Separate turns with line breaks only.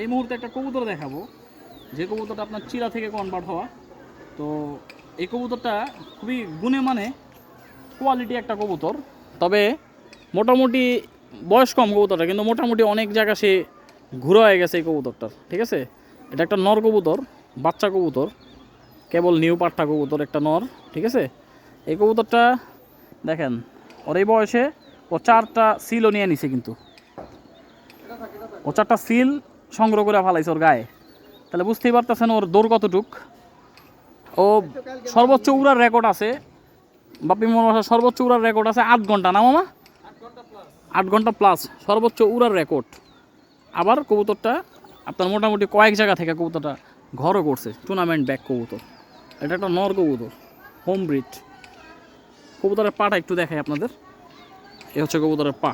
এই মুহূর্তে একটা কবুতর দেখাবো। যে কবুতরটা আপনার চিরা থেকে কনভার্ট হওয়া। তো এই কবুতরটা খুবই গুণে মানে কোয়ালিটি একটা কবুতর। তবে মোটামুটি বয়স কম কবুতরটা, কিন্তু মোটামুটি অনেক জায়গা সে ঘুরে হয়ে গেছে এই কবুতরটার ঠিক আছে? এটা একটা নর কবুতর, বাচ্চা কবুতর, কেবল নিউ পাট্টা কবুতর একটা নর, ঠিক আছে? এই কবুতরটা দেখেন, ওর এই বয়সে ও চারটা সিলও নিয়ে নিছে কিন্তু। ও চারটা সিল সংগ্রহ করে ফেলাইছে ওর গায়ে। তাহলে বুঝতেই পারতেছেন ওর দৌড় কতটুক। ও সর্বোচ্চ উড়ার রেকর্ড আছে। বাপি মোহাম্মদ সর্বোচ্চ উড়ার রেকর্ড আছে আট ঘণ্টা না মামা? আট ঘণ্টা প্লাস সর্বোচ্চ উড়ার রেকর্ড আবার কবুতরটা আপনার মোটামুটি কয়েক জায়গা থেকে কবুতরটা ঘরও করছে। টুর্নামেন্ট ব্যাক কবুতর। এটা একটা নর কবুতর। হোম ব্রিড কবুতরের পাটা একটু দেখাই আপনাদের। এ হচ্ছে কবুতরের পা।